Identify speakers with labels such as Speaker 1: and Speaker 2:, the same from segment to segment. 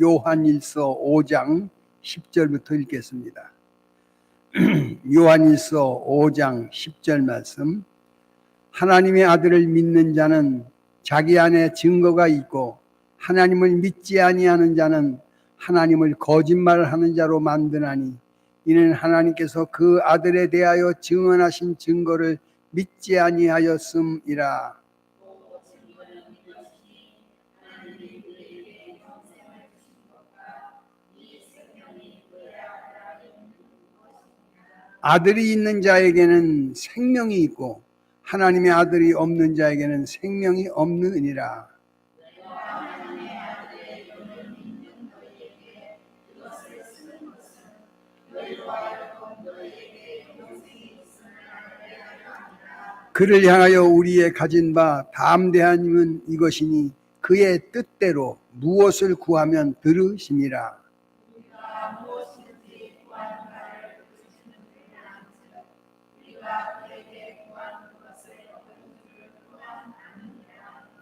Speaker 1: 요한일서 5장 10절부터 읽겠습니다. 요한일서 5장 10절 말씀 하나님의 아들을 믿는 자는 자기 안에 증거가 있고 하나님을 믿지 아니하는 자는 하나님을 거짓말하는 자로 만드나니 이는 하나님께서 그 아들에 대하여 증언하신 증거를 믿지 아니하였음이라. 아들이 있는 자에게는 생명이 있고 하나님의 아들이 없는 자에게는 생명이 없느니라. 그를 향하여 우리의 가진 바 담대함은 이것이니 그의 뜻대로 무엇을 구하면 들으심이라.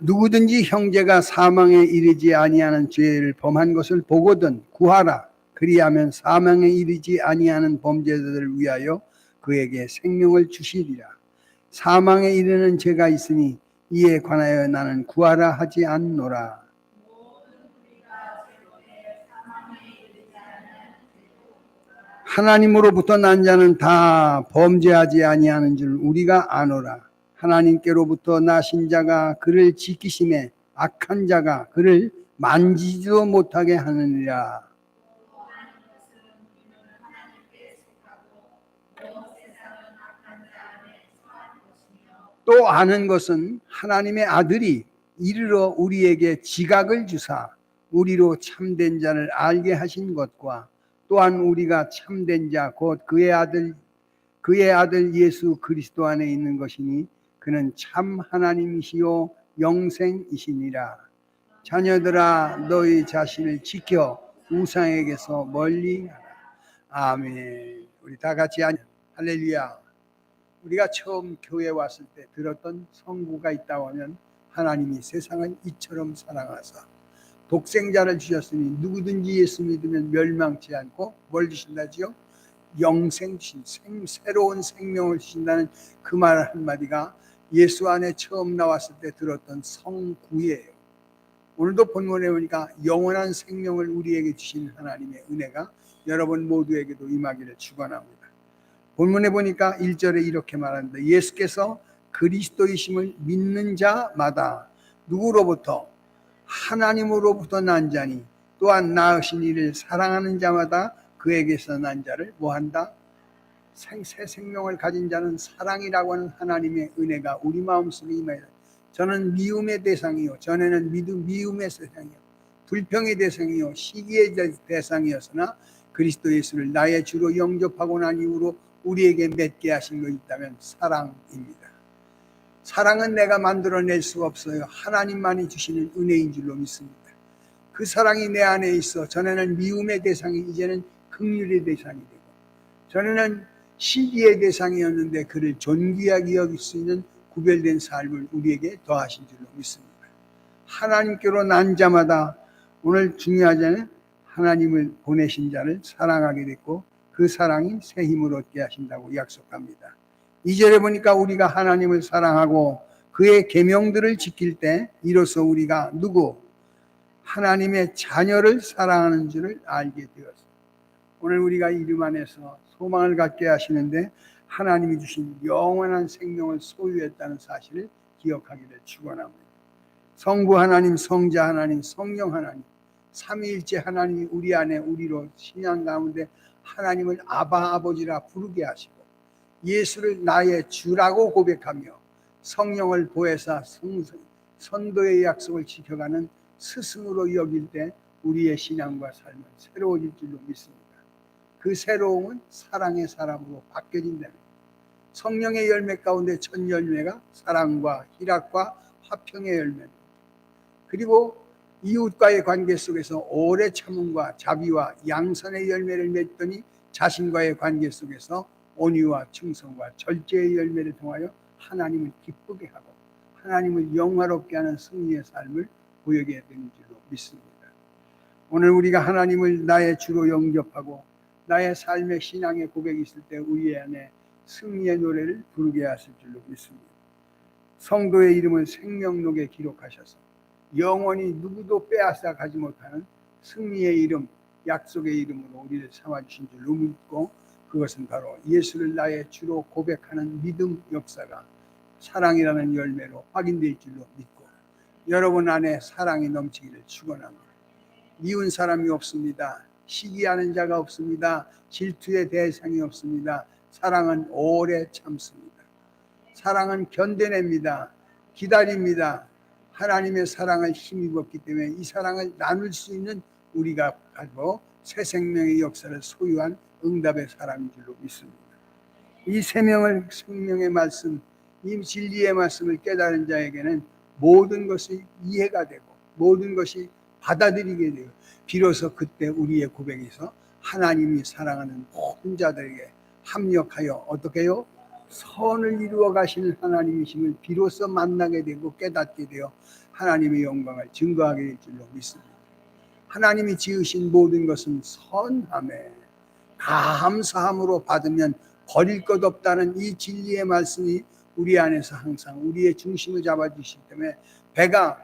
Speaker 1: 누구든지 형제가 사망에 이르지 아니하는 죄를 범한 것을 보거든 구하라. 그리하면 사망에 이르지 아니하는 범죄자들을 위하여 그에게 생명을 주시리라. 사망에 이르는 죄가 있으니 이에 관하여 나는 구하라 하지 않노라. 하나님으로부터 난 자는 다 범죄하지 아니하는 줄 우리가 아노라. 하나님께로부터 나신 자가 그를 지키심에 악한 자가 그를 만지지도 못하게 하느니라. 또 아는 것은 하나님의 아들이 이르러 우리에게 지각을 주사 우리로 참된 자를 알게 하신 것과 또한 우리가 참된 자 곧 그의 아들 그의 아들 예수 그리스도 안에 있는 것이니 그는 참 하나님이시요 영생이시니라. 자녀들아 너희 자신을 지켜 우상에게서 멀리 하라. 아멘. 우리 다 같이 한- 할렐루야. 우리가 처음 교회 왔을 때 들었던 성구가 있다고 하면 하나님이 세상을 이처럼 사랑하사 독생자를 주셨으니 누구든지 예수 믿으면 멸망치 않고 뭘 주신다지요? 영생 주신 생, 새로운 생명을 주신다는 그 말 한마디가 예수 안에 처음 나왔을 때 들었던 성구예요. 오늘도 본문에 보니까 영원한 생명을 우리에게 주신 하나님의 은혜가 여러분 모두에게도 임하기를 축원합니다. 본문에 보니까 1절에 이렇게 말합니다. 예수께서 그리스도이심을 믿는 자마다 누구로부터 하나님으로부터 난 자니 또한 나으신 이를 사랑하는 자마다 그에게서 난 자를 뭐한다? 생, 새 생명을 가진 자는 사랑이라고 하는 하나님의 은혜가 우리 마음속에 임하여 저는 미움의 대상이요 전에는 믿음, 미움의 대상이요 불평의 대상이요 시기의 대- 대상이었으나 그리스도 예수를 나의 주로 영접하고 난 이후로 우리에게 맺게 하신 거 있다면 사랑입니다. 사랑은 내가 만들어낼 수가 없어요. 하나님만이 주시는 은혜인 줄로 믿습니다. 그 사랑이 내 안에 있어 전에는 미움의 대상이 이제는 긍휼의 대상이 되고 전에는 시기의 대상이었는데 그를 존귀하게 여길 수 있는 구별된 삶을 우리에게 더하신 줄로 믿습니다. 하나님께로 난 자마다 오늘 중요하잖아요. 하나님을 보내신 자를 사랑하게 됐고 그 사랑이 새 힘을 얻게 하신다고 약속합니다. 이절에 보니까 우리가 하나님을 사랑하고 그의 계명들을 지킬 때 이로써 우리가 누구 하나님의 자녀를 사랑하는 줄을 알게 되었습니다. 오늘 우리가 이름 안에서 소망을 갖게 하시는데 하나님이 주신 영원한 생명을 소유했다는 사실을 기억하기를 축원합니다. 성부 하나님, 성자 하나님, 성령 하나님, 삼위일체 하나님이 우리 안에 우리로 신앙 가운데 하나님을 아바 아버지라 부르게 하시고 예수를 나의 주라고 고백하며 성령을 보혜사 성- 선도의 약속을 지켜가는 스승으로 여길 때 우리의 신앙과 삶은 새로워질 줄로 믿습니다. 그 새로움은 사랑의 사람으로 바뀌어진다는 것. 성령의 열매 가운데 첫 열매가 사랑과 희락과 화평의 열매입니다. 그리고 이웃과의 관계 속에서 오래 참음과 자비와 양선의 열매를 맺더니 자신과의 관계 속에서 온유와 충성과 절제의 열매를 통하여 하나님을 기쁘게 하고 하나님을 영화롭게 하는 승리의 삶을 보여게 되는 줄로 믿습니다. 오늘 우리가 하나님을 나의 주로 영접하고 나의 삶의 신앙의 고백이 있을 때 우리 안에 승리의 노래를 부르게 하실 줄로 믿습니다. 성도의 이름을 생명록에 기록하셔서 영원히 누구도 빼앗아 가지 못하는 승리의 이름, 약속의 이름으로 우리를 삼아 주신 줄로 믿고 그것은 바로 예수를 나의 주로 고백하는 믿음 역사가 사랑이라는 열매로 확인될 줄로 믿고 여러분 안에 사랑이 넘치기를 축원합니다. 미운 사람이 없습니다. 시기하는 자가 없습니다. 질투의 대상이 없습니다. 사랑은 오래 참습니다. 사랑은 견뎌냅니다. 기다립니다. 하나님의 사랑을 힘입었기 때문에 이 사랑을 나눌 수 있는 우리가 가지고 새 생명의 역사를 소유한 응답의 사람인 줄로 믿습니다. 이 생명을 생명의 말씀, 이 진리의 말씀을 깨달은 자에게는 모든 것이 이해가 되고 모든 것이 받아들이게 돼요. 비로소 그때 우리의 고백에서 하나님이 사랑하는 모든 자들에게 합력하여 어떻게 해요? 선을 이루어 가시는 하나님이심을 비로소 만나게 되고 깨닫게 되어 하나님의 영광을 증거하게 될 줄로 믿습니다. 하나님이 지으신 모든 것은 선함에 감사함으로 받으면 버릴 것 없다는 이 진리의 말씀이 우리 안에서 항상 우리의 중심을 잡아주시기 때문에 배가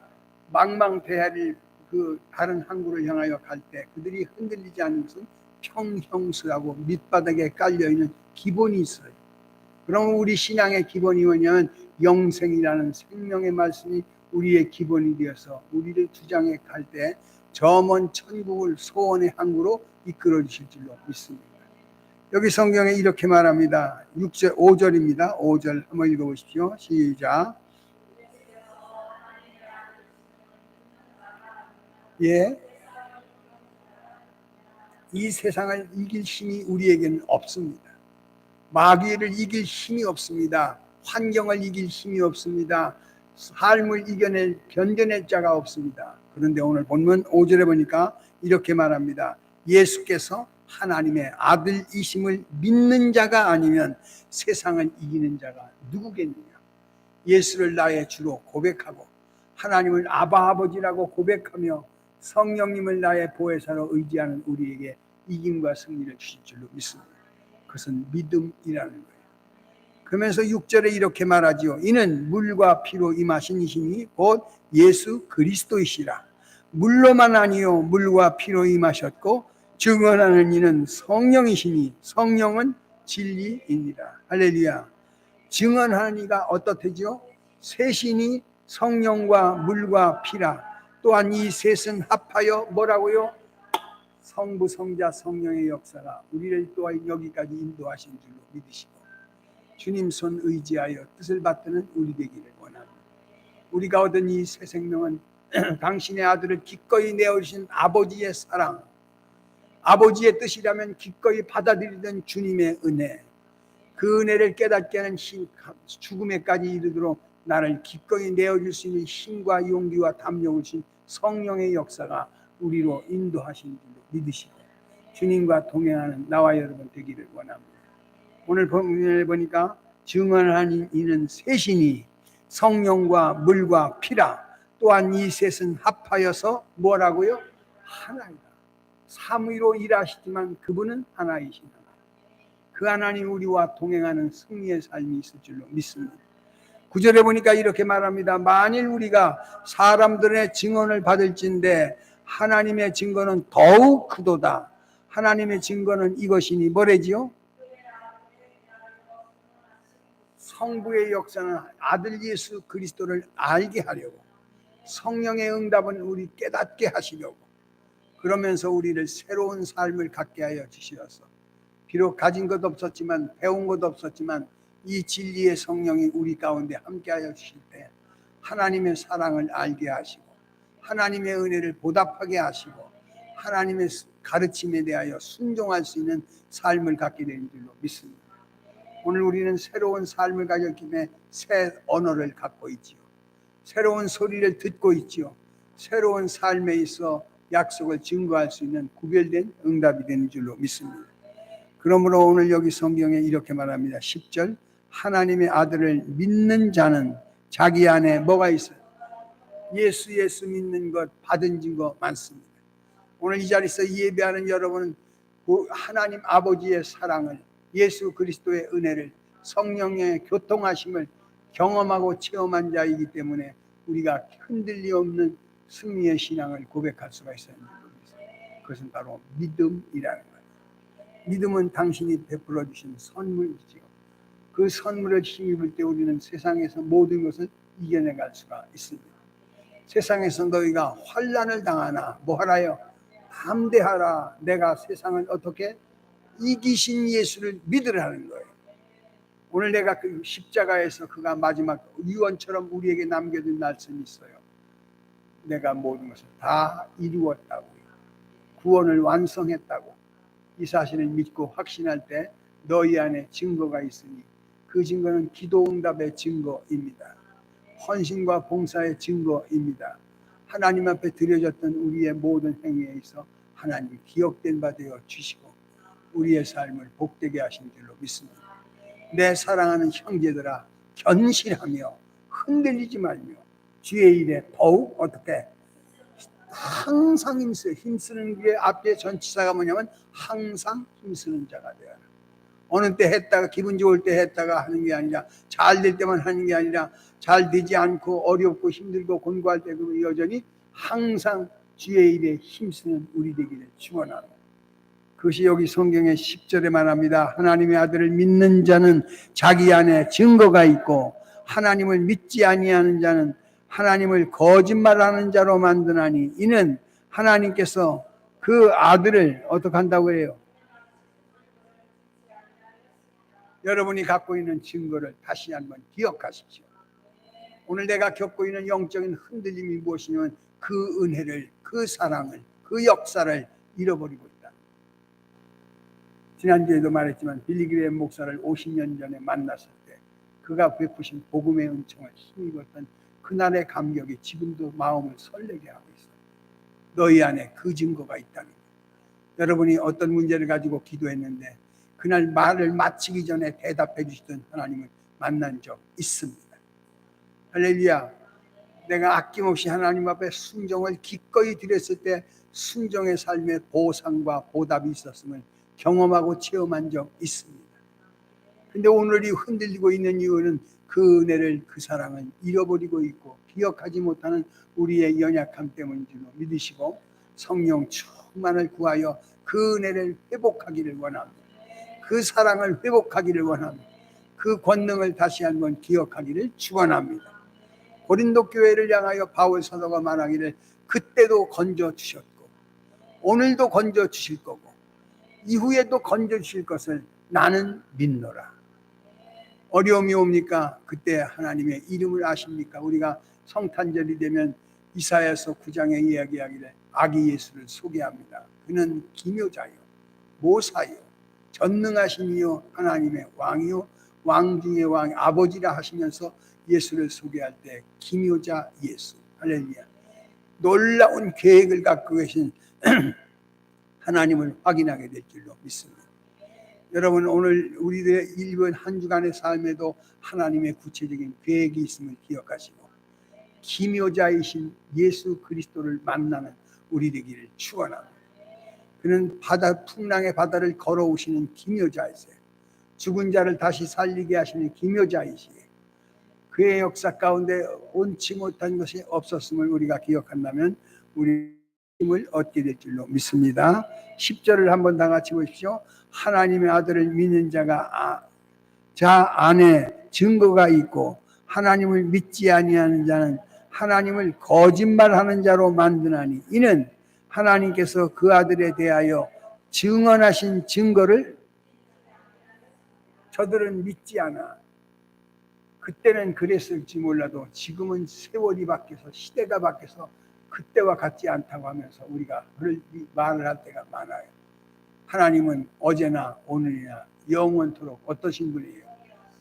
Speaker 1: 망망대해를 그 다른 항구를 향하여 갈 때 그들이 흔들리지 않는 것은 평형수라고 밑바닥에 깔려 있는 기본이 있어요. 그럼 우리 신앙의 기본이 뭐냐면 영생이라는 생명의 말씀이 우리의 기본이 되어서 우리를 주장해 갈 때 저 먼 천국을 소원의 항구로 이끌어 주실 줄로 믿습니다. 여기 성경에 이렇게 말합니다. 6절 5절입니다. 5절 한번 읽어 보십시오. 시작. 예. 이 세상을 이길 힘이 우리에게는 없습니다. 마귀를 이길 힘이 없습니다. 환경을 이길 힘이 없습니다. 삶을 이겨낼 견뎌낼 자가 없습니다. 그런데 오늘 본문 5절에 보니까 이렇게 말합니다. 예수께서 하나님의 아들이심을 믿는 자가 아니면 세상을 이기는 자가 누구겠느냐? 예수를 나의 주로 고백하고 하나님을 아바 아버지라고 고백하며 성령님을 나의 보혜사로 의지하는 우리에게 이김과 승리를 주실 줄로 믿습니다. 그것은 믿음이라는 거예요. 그러면서 6절에 이렇게 말하지요. 이는 물과 피로 임하신 이심이 곧 예수 그리스도이시라. 물로만 아니요 물과 피로 임하셨고 증언하는 이는 성령이시니 성령은 진리입니다. 할렐루야. 증언하는 이가 어떻대죠? 셋이니 성령과 물과 피라. 또한 이 셋은 합하여 뭐라고요? 성부, 성자, 성령의 역사가 우리를 또한 여기까지 인도하신 줄로 믿으시고 주님 손 의지하여 뜻을 받드는 우리 되기를 원합니다. 우리가 얻은 이 새 생명은 당신의 아들을 기꺼이 내어주신 아버지의 사랑, 아버지의 뜻이라면 기꺼이 받아들이던 주님의 은혜, 그 은혜를 깨닫게 하는 힘, 죽음에까지 이르도록 나를 기꺼이 내어줄 수 있는 힘과 용기와 담력을 주신 성령의 역사가 우리로 인도하신 줄로 믿으시고 주님과 동행하는 나와 여러분 되기를 원합니다. 오늘 본문에 보니까 증언하는 이는 셋이니 성령과 물과 피라 또한 이 셋은 합하여서 뭐라고요? 하나이다. 삼위로 일하시지만 그분은 하나이신 하나님. 그 하나님 우리와 동행하는 승리의 삶이 있을 줄로 믿습니다. 구절에 보니까 이렇게 말합니다. 만일 우리가 사람들의 증언을 받을진데 하나님의 증거는 더욱 크도다. 하나님의 증거는 이것이니 뭐래지요? 성부의 역사는 아들 예수 그리스도를 알게 하려고 성령의 응답은 우리 깨닫게 하시려고 그러면서 우리를 새로운 삶을 갖게 하여 주시어서 비록 가진 것 없었지만 배운 것 없었지만 이 진리의 성령이 우리 가운데 함께하여 주실 때 하나님의 사랑을 알게 하시고 하나님의 은혜를 보답하게 하시고 하나님의 가르침에 대하여 순종할 수 있는 삶을 갖게 되는 줄로 믿습니다. 오늘 우리는 새로운 삶을 가졌기 때문에 새 언어를 갖고 있지요. 새로운 소리를 듣고 있지요. 새로운 삶에 있어 약속을 증거할 수 있는 구별된 응답이 되는 줄로 믿습니다. 그러므로 오늘 여기 성경에 이렇게 말합니다. 10절 하나님의 아들을 믿는 자는 자기 안에 뭐가 있어요? 예수 예수 믿는 것 받은 증거 많습니다. 오늘 이 자리에서 예배하는 여러분은 그 하나님 아버지의 사랑을 예수 그리스도의 은혜를 성령의 교통하심을 경험하고 체험한 자이기 때문에 우리가 흔들리 없는 승리의 신앙을 고백할 수가 있어요. 그것은 바로 믿음이라는 거예요. 믿음은 당신이 베풀어 주신 선물이지요. 그 선물을 힘입을 때 우리는 세상에서 모든 것을 이겨내갈 수가 있습니다. 세상에서 너희가 환란을 당하나 뭐하라요? 담대하라. 내가 세상을 어떻게 이기신 예수를 믿으라는 거예요. 오늘 내가 그 십자가에서 그가 마지막 유언처럼 우리에게 남겨둔 말씀이 있어요. 내가 모든 것을 다 이루었다고요. 구원을 완성했다고. 이 사실을 믿고 확신할 때 너희 안에 증거가 있으니 그 증거는 기도 응답의 증거입니다. 헌신과 봉사의 증거입니다. 하나님 앞에 드려졌던 우리의 모든 행위에 있어 하나님 기억된 바 되어 주시고 우리의 삶을 복되게 하신 줄로 믿습니다. 내 사랑하는 형제들아 견실하며 흔들리지 말며 주의 일에 더욱 어떻게 항상 힘쓰 힘쓰는 게 앞에 전치사가 뭐냐면 항상 힘쓰는 자가 되어라. 어느 때 했다가 기분 좋을 때 했다가 하는 게 아니라 잘 될 때만 하는 게 아니라 잘 되지 않고 어렵고 힘들고 곤고할 때그 여전히 항상 주의 일에 힘쓰는 우리 되기를 축원합니다. 그것이 여기 성경의 10절에 말합니다. 하나님의 아들을 믿는 자는 자기 안에 증거가 있고 하나님을 믿지 아니하는 자는 하나님을 거짓말하는 자로 만드나니 이는 하나님께서 그 아들을 어떻게 한다고 해요? 여러분이 갖고 있는 증거를 다시 한번 기억하십시오. 오늘 내가 겪고 있는 영적인 흔들림이 무엇이냐면 그 은혜를, 그 사랑을, 그 역사를 잃어버리고 있다. 지난주에도 말했지만 빌리그레임 목사를 50년 전에 만났을 때 그가 베푸신 복음의 은총을 힘입었던 그날의 감격이 지금도 마음을 설레게 하고 있어. 너희 안에 그 증거가 있다는 거. 여러분이 어떤 문제를 가지고 기도했는데 그날 말을 마치기 전에 대답해 주시던 하나님을 만난 적 있습니다. 할렐루야. 내가 아낌없이 하나님 앞에 순종을 기꺼이 드렸을 때 순종의 삶의 보상과 보답이 있었음을 경험하고 체험한 적 있습니다. 근데 오늘이 흔들리고 있는 이유는 그 은혜를 그 사랑을 잃어버리고 있고 기억하지 못하는 우리의 연약함 때문인 줄로 믿으시고 성령 충만을 구하여 그 은혜를 회복하기를 원합니다. 그 사랑을 회복하기를 원합니다. 그 권능을 다시 한번 기억하기를 축원합니다. 고린도 교회를 향하여 바울 사도가 말하기를 그때도 건져 주셨고 오늘도 건져 주실 거고 이후에도 건져 주실 것을 나는 믿노라. 어려움이 옵니까? 그때 하나님의 이름을 아십니까? 우리가 성탄절이 되면 이사야서 9장에 이야기하기를 아기 예수를 소개합니다. 그는 기묘자요, 모사요, 전능하신 이요 하나님의 왕이요 왕 중의 왕 아버지라 하시면서 예수를 소개할 때 기묘자 예수 할렐루야 놀라운 계획을 갖고 계신 하나님을 확인하게 될 줄로 믿습니다. 여러분 오늘 우리들의 일본 한 주간의 삶에도 하나님의 구체적인 계획이 있음을 기억하시고 기묘자이신 예수 그리스도를 만나는 우리 되기를 축원합니다. 그는 바다 풍랑의 바다를 걸어오시는 기묘자이세요. 죽은 자를 다시 살리게 하시는 기묘자이시에요. 그의 역사 가운데 온치 못한 것이 없었음을 우리가 기억한다면 우리 힘을 얻게 될 줄로 믿습니다. 10절을 한번 다 같이 보십시오. 하나님의 아들을 믿는 자가 아, 자 안에 증거가 있고 하나님을 믿지 아니하는 자는 하나님을 거짓말하는 자로 만드나니 이는 하나님께서 그 아들에 대하여 증언하신 증거를 저들은 믿지 않아. 그때는 그랬을지 몰라도 지금은 세월이 바뀌어서 시대가 바뀌어서 그때와 같지 않다고 하면서 우리가 말을 할 때가 많아요. 하나님은 어제나 오늘이나 영원토록 어떠신 분이에요?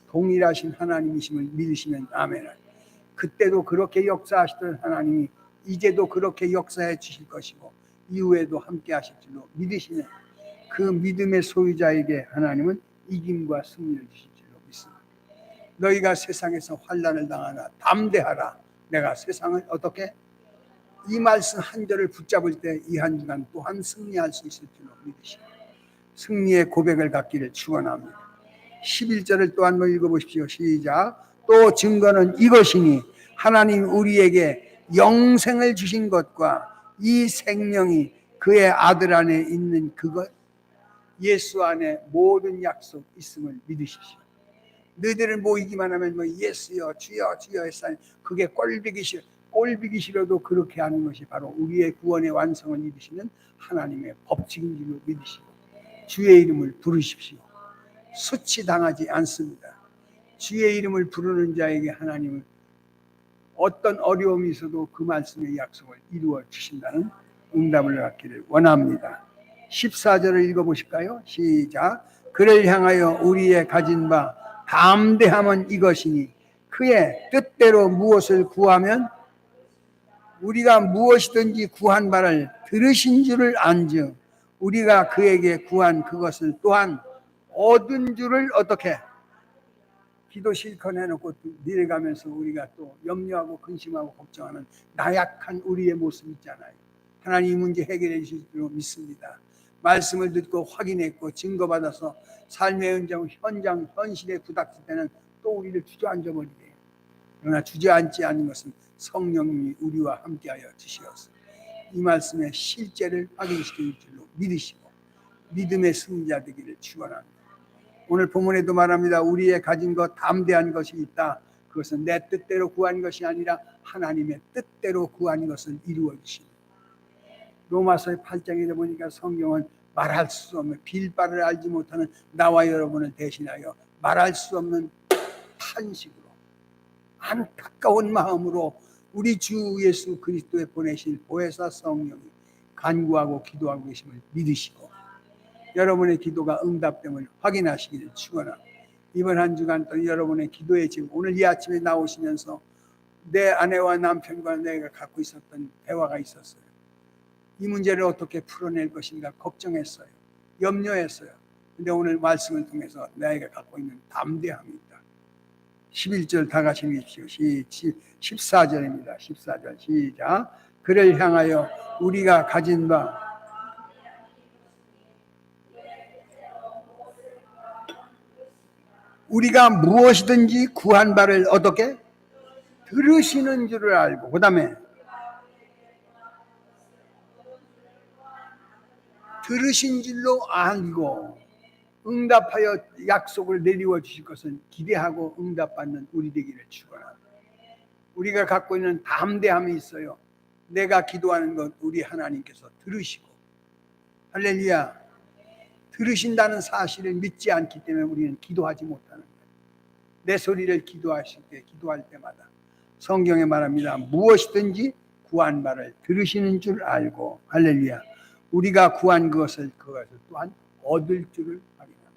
Speaker 1: 동일하신 하나님이심을 믿으시면 아멘. 그때도 그렇게 역사하시던 하나님이 이제도 그렇게 역사해 주실 것이고 이후에도 함께 하실 줄로 믿으시는 그 믿음의 소유자에게 하나님은 이김과 승리를 주실 줄로 믿습니다. 너희가 세상에서 환란을 당하나 담대하라. 내가 세상을 어떻게 이 말씀 한 절을 붙잡을 때 이 한 주간 또한 승리할 수 있을 줄로 믿으시고 승리의 고백을 갖기를 축원합니다. 11절을 또 한번 읽어보십시오. 시작. 또 증거는 이것이니 하나님 우리에게 영생을 주신 것과 이 생명이 그의 아들 안에 있는 그것 예수 안에 모든 약속 있음을 믿으십시오. 너희들은 모이기만 하면 뭐 예수여 주여 주여 했사니 그게 꼴비기 싫어 꼴비기 싫어도 그렇게 하는 것이 바로 우리의 구원의 완성을 믿으시는 하나님의 법칙인 줄로 믿으시고 주의 이름을 부르십시오. 수치당하지 않습니다. 주의 이름을 부르는 자에게 하나님은 어떤 어려움이 있어도 그 말씀의 약속을 이루어 주신다는 응답을 갖기를 원합니다. 14절을 읽어 보실까요? 시작. 그를 향하여 우리의 가진 바 담대함은 이것이니 그의 뜻대로 무엇을 구하면 우리가 무엇이든지 구한 바를 들으신 줄을 안즉 우리가 그에게 구한 그것을 또한 얻은 줄을 어떻게 기도 실컷 해놓고 내려가면서 우리가 또 염려하고 근심하고 걱정하는 나약한 우리의 모습 있잖아요. 하나님 이 문제 해결해 주실 줄 믿습니다. 말씀을 듣고 확인했고 증거받아서 삶의 현장, 현장, 현실에 부닥칠 때는 또 우리를 주저앉아 버리게. 그러나 주저앉지 않은 것은 성령님이 우리와 함께하여 주시었어. 이 말씀의 실제를 확인시킬 줄로 믿으시고 믿음의 승자 되기를 축원합니다. 오늘 본문에도 말합니다. 우리의 가진 것 담대한 것이 있다. 그것은 내 뜻대로 구한 것이 아니라 하나님의 뜻대로 구한 것을 이루어 주십니다. 로마서 8장에 보니까 성경은 말할 수 없는 빌바를 알지 못하는 나와 여러분을 대신하여 말할 수 없는 탄식으로 안타까운 마음으로 우리 주 예수 그리스도에 보내실 보혜사 성령이 간구하고 기도하고 계심을 믿으시고 여러분의 기도가 응답됨을 확인하시기를 축원합니다. 이번 한 주간 또 여러분의 기도에 지금 오늘 이 아침에 나오시면서 내 아내와 남편과 내가 갖고 있었던 대화가 있었어요. 이 문제를 어떻게 풀어낼 것인가 걱정했어요. 염려했어요. 근데 오늘 말씀을 통해서 내가 갖고 있는 담대함이 있다. 11절 다 같이 읽십시오. 14절입니다. 14절 시작. 그를 향하여 우리가 가진 바 우리가 무엇이든지 구한 바를 어떻게 들으시는 줄을 알고 그 다음에 들으신 줄로 알고 응답하여 약속을 내리워 주실 것을 기대하고 응답받는 우리 되기를 축원합니다. 우리가 갖고 있는 담대함이 있어요. 내가 기도하는 것 우리 하나님께서 들으시고 할렐루야 들으신다는 사실을 믿지 않기 때문에 우리는 기도하지 못하는 거예요. 내 소리를 기도하실 때 기도할 때마다 성경에 말합니다. 무엇이든지 구한 바를 들으시는 줄 알고 할렐루야 우리가 구한 것을 그것을 또한 얻을 줄을 확인합니다.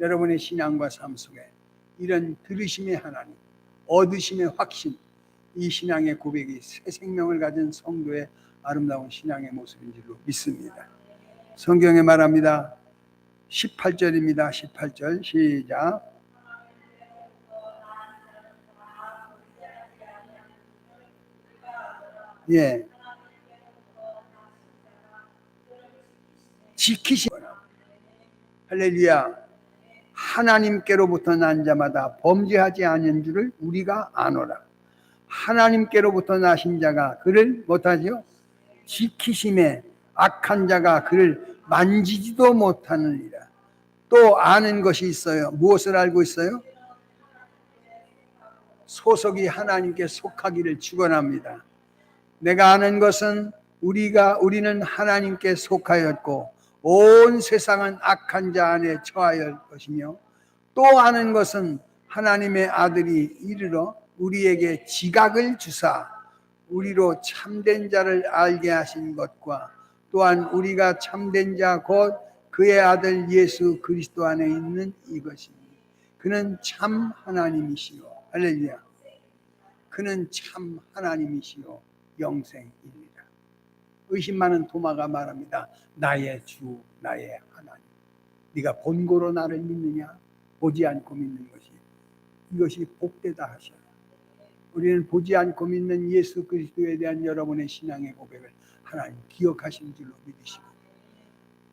Speaker 1: 여러분의 신앙과 삶 속에 이런 들으심의 하나님, 얻으심의 확신, 이 신앙의 고백이 새 생명을 가진 성도의 아름다운 신앙의 모습인 줄로 믿습니다. 성경에 말합니다. 18절입니다. 18절 시작. 예. 지키시 할렐루야 하나님께로부터 난 자마다 범죄하지 않은 줄을 우리가 아노라 하나님께로부터 나신 자가 그를 못하지요 지키심에 악한 자가 그를 만지지도 못하느니라. 또 아는 것이 있어요. 무엇을 알고 있어요? 소속이 하나님께 속하기를 축원합니다. 내가 아는 것은 우리가 우리는 하나님께 속하였고 온 세상은 악한 자 안에 처하여 것이며 또 아는 것은 하나님의 아들이 이르러 우리에게 지각을 주사 우리로 참된 자를 알게 하신 것과 또한 우리가 참된 자 곧 그의 아들 예수 그리스도 안에 있는 이것이니 그는 참 하나님이시요 할렐루야 그는 참 하나님이시요 영생입니다. 의심 많은 도마가 말합니다. 나의 주, 나의 하나님. 네가 본고로 나를 믿느냐? 보지 않고 믿는 것이 이것이 복되다 하셔. 우리는 보지 않고 믿는 예수 그리스도에 대한 여러분의 신앙의 고백을 하나님 기억하신 줄로 믿으시고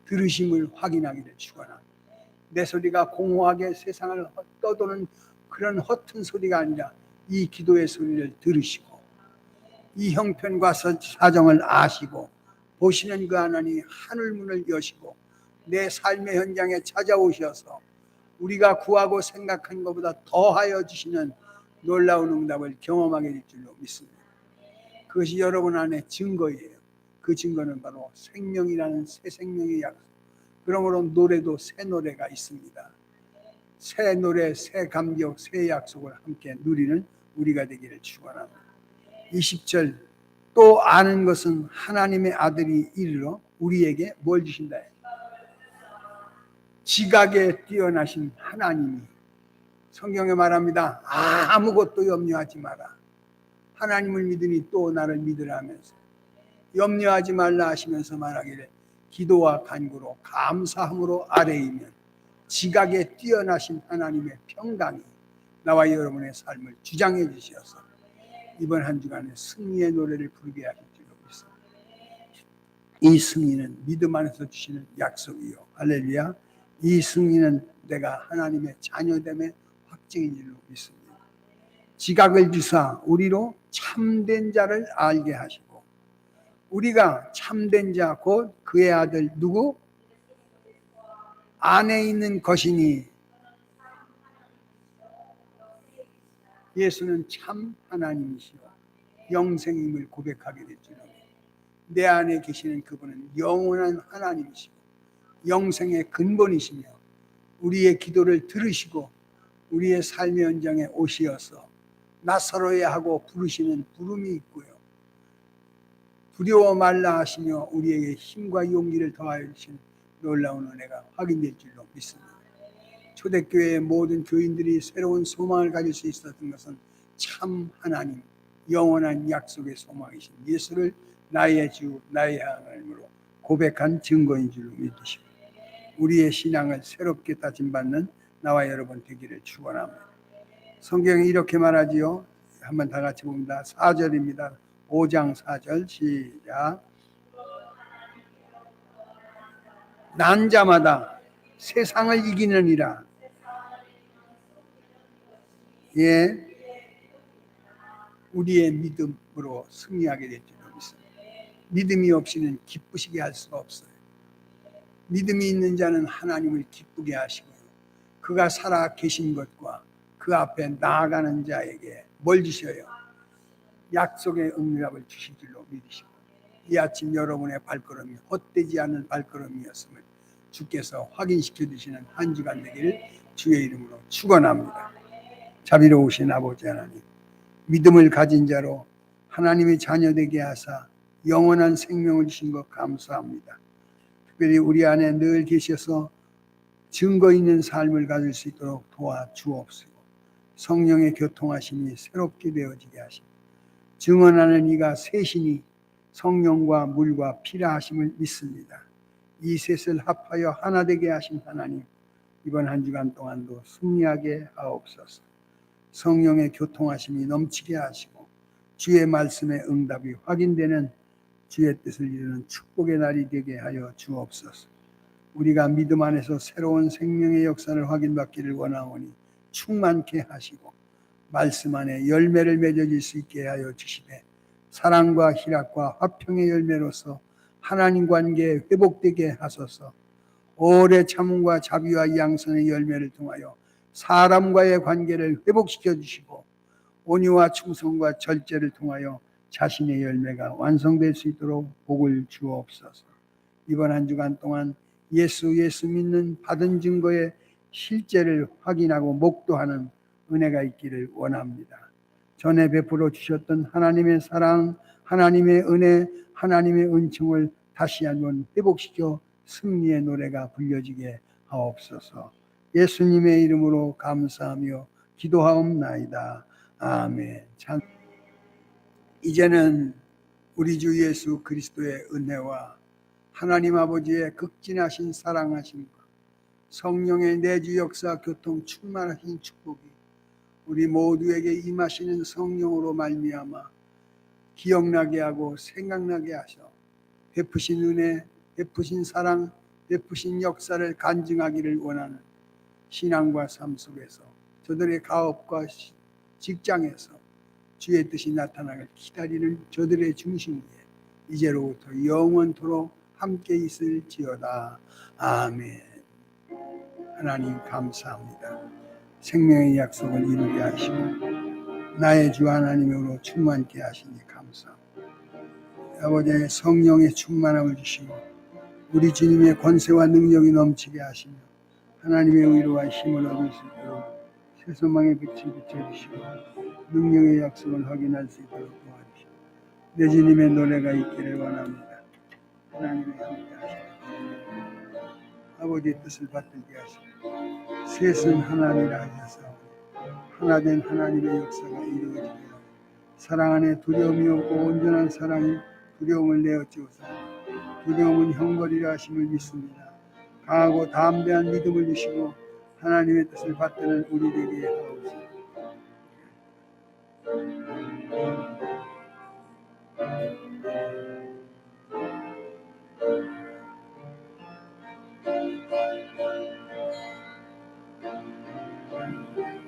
Speaker 1: 들으심을 확인하기를 축원합니다. 내 소리가 공허하게 세상을 떠도는 그런 허튼 소리가 아니라 이 기도의 소리를 들으시고 이 형편과 사- 사정을 아시고 보시는 그 하나님 하늘 문을 여시고 내 삶의 현장에 찾아오셔서 우리가 구하고 생각한 것보다 더하여 주시는 놀라운 응답을 경험하게 될 줄로 믿습니다. 그것이 여러분 안에 증거예요. 그 증거는 바로 생명이라는 새 생명의 약속. 그러므로 노래도 새 노래가 있습니다. 새 노래, 새 감격, 새 약속을 함께 누리는 우리가 되기를 축원합니다. 20절 또 아는 것은 하나님의 아들이 이르러 우리에게 뭘 주신다. 지각에 뛰어나신 하나님이 성경에 말합니다. 아무것도 염려하지 마라. 하나님을 믿으니 또 나를 믿으라 하면서 염려하지 말라 하시면서 말하기를 기도와 간구로 감사함으로 아뢰이면 지각에 뛰어나신 하나님의 평강이 나와 여러분의 삶을 주장해 주셔서 이번 한 주간에 승리의 노래를 부르게 하실 줄로 믿습니다. 이 승리는 믿음 안에서 주시는 약속이요. 할렐루야. 이 승리는 내가 하나님의 자녀됨의 확증인 줄로 믿습니다. 지각을 주사 우리로 참된 자를 알게 하시고 우리가 참된 자 곧 그의 아들 누구? 안에 있는 것이니 예수는 참 하나님이시요 영생임을 고백하게 됐죠. 내 안에 계시는 그분은 영원한 하나님이시고 영생의 근본이시며 우리의 기도를 들으시고 우리의 삶의 현장에 오시어서 나서로야 하고 부르시는 부름이 있고요. 두려워 말라 하시며 우리에게 힘과 용기를 더하여 주신 놀라운 은혜가 확인될 줄로 믿습니다. 초대교회의 모든 교인들이 새로운 소망을 가질 수 있었던 것은 참 하나님, 영원한 약속의 소망이신 예수를 나의 주, 나의 하나님으로 고백한 증거인 줄로 믿으시고 우리의 신앙을 새롭게 다짐받는 나와 여러분 되기를 축원합니다. 성경이 이렇게 말하지요. 한번 다 같이 봅니다. 4절입니다. 5장 4절 시작. 난 자마다 세상을 이기느니라. 예. 우리의 믿음으로 승리하게 될 줄로 믿습니다. 믿음이 없이는 기쁘시게 할 수가 없어요. 믿음이 있는 자는 하나님을 기쁘게 하시고요. 그가 살아 계신 것과 그 앞에 나아가는 자에게 뭘 주셔요? 약속의 응답을 주실 줄로 믿으시고 이 아침 여러분의 발걸음이 헛되지 않은 발걸음이었음을 주께서 확인시켜 주시는 한 주간 되기를 주의 이름으로 축원합니다. 자비로우신 아버지 하나님, 믿음을 가진 자로 하나님의 자녀 되게 하사 영원한 생명을 주신 것 감사합니다. 특별히 우리 안에 늘 계셔서 증거 있는 삶을 가질 수 있도록 도와 주옵시고 성령의 교통하심이 새롭게 되어지게 하시고 증언하는 이가 셋이니 성령과 물과 피라 하심을 믿습니다. 이 셋을 합하여 하나 되게 하신 하나님 이번 한 주간 동안도 승리하게 하옵소서. 성령의 교통하심이 넘치게 하시고 주의 말씀의 응답이 확인되는 주의 뜻을 이루는 축복의 날이 되게 하여 주옵소서. 우리가 믿음 안에서 새로운 생명의 역사를 확인받기를 원하오니 충만케 하시고 말씀 안에 열매를 맺어질 수 있게 하여 주시되 사랑과 희락과 화평의 열매로서 하나님 관계에 회복되게 하소서. 오래 참음과 자비와 양선의 열매를 통하여 사람과의 관계를 회복시켜 주시고 온유와 충성과 절제를 통하여 자신의 열매가 완성될 수 있도록 복을 주옵소서. 이번 한 주간 동안 예수 예수 믿는 받은 증거의 실제를 확인하고 목도하는 은혜가 있기를 원합니다. 전에 베풀어 주셨던 하나님의 사랑, 하나님의 은혜, 하나님의 은총을 다시 한번 회복시켜 승리의 노래가 불려지게 하옵소서. 예수님의 이름으로 감사하며 기도하옵나이다. 아멘. 참 이제는 우리 주 예수 그리스도의 은혜와 하나님 아버지의 극진하신 사랑하심과 성령의 내주 역사 교통 충만하신 축복이 우리 모두에게 임하시는 성령으로 말미암아 기억나게 하고 생각나게 하셔 베푸신 은혜, 베푸신 사랑, 베푸신 역사를 간증하기를 원하는 신앙과 삶 속에서 저들의 가업과 시- 직장에서 주의 뜻이 나타나길 기다리는 저들의 중심 위에 이제로부터 영원토록 함께 있을지어다. 아멘. 하나님 감사합니다. 생명의 약속을 이루게 하시고 나의 주 하나님으로 충만케 하시니 감사합니다. 아버지의 성령의 충만함을 주시고 우리 주님의 권세와 능력이 넘치게 하시며 하나님의 의로와 힘을 얻을 수 있도록 세소망의 빛을 비춰주시고 능력의 약속을 확인할 수 있도록 도와주시고 내 주님의 노래가 있기를 원합니다. 하나님의 함께 하시고 아버지의 뜻을 받들게 하시고 셋은 하나님이라 하셔서 하나 된 하나님의 역사가 이루어지게 하고 사랑 안에 두려움이 없고 온전한 사랑이 두려움을 내어주옵사 두려움은 형벌이라 하심을 믿습니다. 강하고 담대한 믿음을 주시고 하나님의 뜻을 받드는 우리 되게 하옵소서. Thank you.